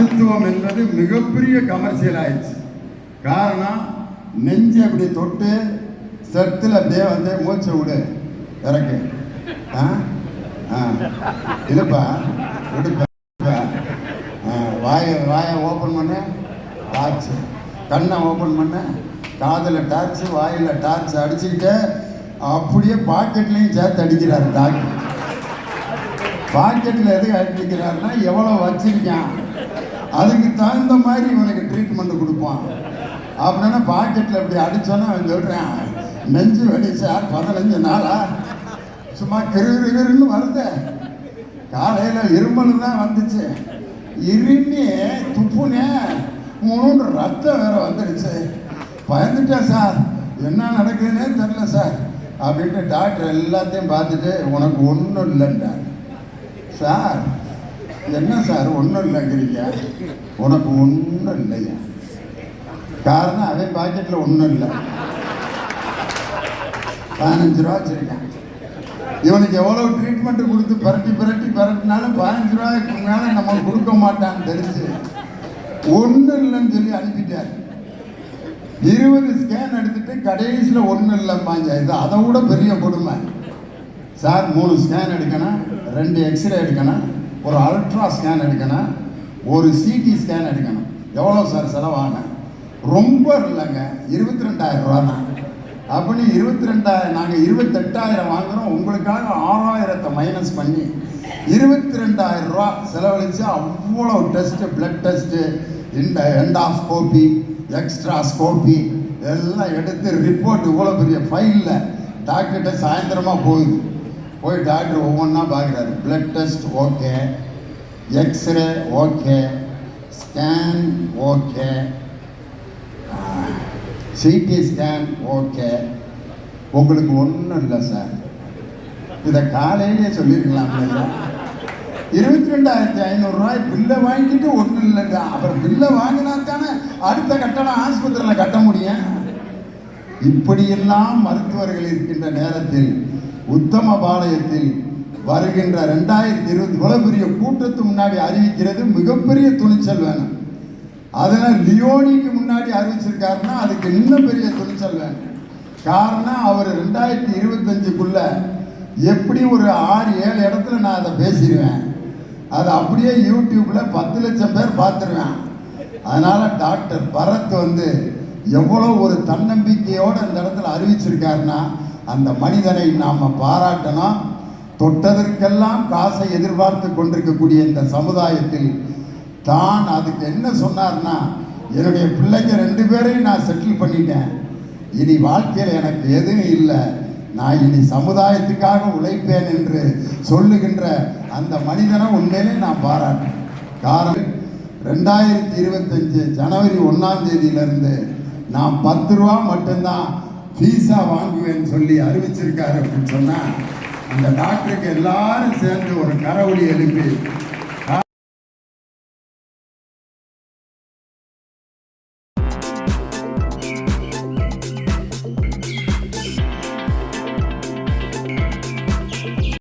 மருத்துவம் என்பது மிகப்பெரிய கமர்ஷியல் ஆயிடுச்சு. காரணம் நெஞ்சு அப்படி தொட்டு செத்தில் அப்படியே வந்து மூச்சை விடு இறக்கு. ஆ? ஆ. இல்லைப்பா விடுப்பா ஆ, வாயை வாயை ஓப்பன் பண்ண டார்ச்சு கண்ணை ஓப்பன் பண்ண காதில் டார்ச்சு வாயில் டார்ச் அடிச்சுக்கிட்டு அப்படியே பாக்கெட்லேயும் சேர்த்து அடிக்கிறாரு டாக்டர் பாக்கெட்டில் எதுக்கு அடிக்கிறாருன்னா எவ்வளோ வச்சிருக்கான்? அதுக்கு தகுந்த மாதிரி இவனுக்கு ட்ரீட்மெண்ட் கொடுப்பான். அப்படின்னா பாக்கெட்டில் இப்படி அடிச்சோன்னா அவன் சொல்கிறேன் நெஞ்சு வலி சார் பதினஞ்சு நாளா? சும்மா கிரு வருது. காலையில் இருமல் தான் வந்துச்சு. இருமி துப்புனே மூணு ரத்தம் வேற வந்துடுச்சு பயந்துட்டேன் சார் என்ன நடக்குதுன்னே தெரில சார் அப்படின்ட்டு டாக்டர் எல்லாத்தையும் பார்த்துட்டு உனக்கு ஒன்றும் இல்லைன்றார். சார் என்ன சார் ஒன்றும் இல்லைங்கிறீங்க? உனக்கு ஒன்றும் இல்லையா? காரணம் அவன் பாக்கெட்டில் ஒன்றும் இல்லை. பதினஞ்சு ரூபா வச்சிருக்கேன். இவனுக்கு எவ்வளோ ட்ரீட்மெண்ட் கொடுத்து பரட்டி பரட்டி பரட்டினாலும் பதினஞ்சு ரூபாய்க்கு மேலே நம்ம கொடுக்க மாட்டான்னு தெரிஞ்சு ஒன்றும் இல்லைன்னு சொல்லி அனுப்பிட்டார். இருபது ஸ்கேன் எடுத்துட்டு கடைசியில் ஒன்றும் இல்லைம்பாங்க இது அதை விட பெரிய கொடுமை. சார் மூணு ஸ்கேன் எடுக்கணும் ரெண்டு எக்ஸ்ரே எடுக்கணும் ஒரு அல்ட்ரா ஸ்கேன் எடுக்கணும் ஒரு சிடி ஸ்கேன் எடுக்கணும். எவ்வளோ சார் செலவாகும் ரொம்ப இல்லைங்க. இருபத்தி ரெண்டாயிரம் ரூபாண்ணா. தான் அப்படின்னு இருபத்தி ரெண்டாயிரம் நாங்கள் இருபத்தெட்டாயிரம் வாங்குகிறோம் உங்களுக்காக ஆறாயிரத்தை மைனஸ் பண்ணி இருபத்தி ரெண்டாயிரம் ரூபா செலவழித்து அவ்வளோ டெஸ்ட்டு பிளட் டெஸ்ட்டு இந்த எண்டாஸ்கோபி எக்ஸ்ட்ராஸ்கோபி எல்லாம் எடுத்து ரிப்போர்ட் இவ்வளோ பெரிய ஃபைலில் டாக்டர்கிட்ட சாயந்தரமாக போகுது. போய் டாக்டர் ஒவ்வொன்றா பார்க்குறாரு. Blood test okay x ray okay scan okay CT scan okay உங்களுக்கு ஒன்றும் இல்லை சார் இதை காலையிலேயே சொல்லியிருக்கலாம் இருபத்தி ரெண்டாயிரத்தி ஐநூறுரூவாய் பில்லை வாங்கிட்டு ஒன்றும் இல்லைங்க. அப்புறம் பில்லை வாங்கினா தானே அடுத்த கட்டணம் ஆஸ்பத்திரியில் கட்ட முடியும். இப்படியெல்லாம் மருத்துவர்கள் இருக்கின்ற நேரத்தில் உத்தம பாளையத்தில் வருகின்ற ரெண்டாயிரத்தி இருபத்தி இவ்வளவு பெரிய கூட்டத்து முன்னாடி அறிவிக்கிறது மிகப்பெரிய துணிச்சல் வேணும். அதனால் லியோனிக்கு முன்னாடி அறிவிச்சிருக்காருன்னா அதுக்கு இன்னும் பெரிய துணிச்சல் வேணும். காரணம் அவர் ரெண்டாயிரத்தி இருபத்தஞ்சுக்குள்ள எப்படி ஒரு ஆறு ஏழு இடத்துல நான் அதை பேசிடுவேன். அதை அப்படியே யூடியூப்பில் பத்து லட்சம் பேர் பார்த்துருவேன். அதனால் டாக்டர் பரத் வந்து எவ்வளோ ஒரு தன்னம்பிக்கையோடு இந்த இடத்துல அறிவிச்சிருக்காருன்னா அந்த மனிதனை நாம் பாராட்டணும். தொட்டதற்கெல்லாம் காசை எதிர்பார்த்து கொண்டிருக்கக்கூடிய இந்த சமுதாயத்தில் தான் அதுக்கு என்ன சொன்னார்னா என்னுடைய பிள்ளைங்க ரெண்டு பேரையும் நான் செட்டில் பண்ணிட்டேன். இனி வாழ்க்கையில் எனக்கு எதுவும் இல்லை. நான் இனி சமுதாயத்துக்காக உழைப்பேன் என்று சொல்லுகின்ற அந்த மனிதனை உண்மையிலே நான் பாராட்டேன் காரணம் ரெண்டாயிரத்தி இருபத்தஞ்சு ஜனவரி ஒன்றாம் தேதியிலிருந்து நான் பத்து ரூபா மட்டும்தான் ஃபீஸா வாங்குவேன்னு சொல்லி அறிவிச்சிருக்காரு அப்படின்னு சொன்னா அந்த டாக்டருக்கு எல்லாரும் சேர்ந்து ஒரு கரவொலி எழுப்பி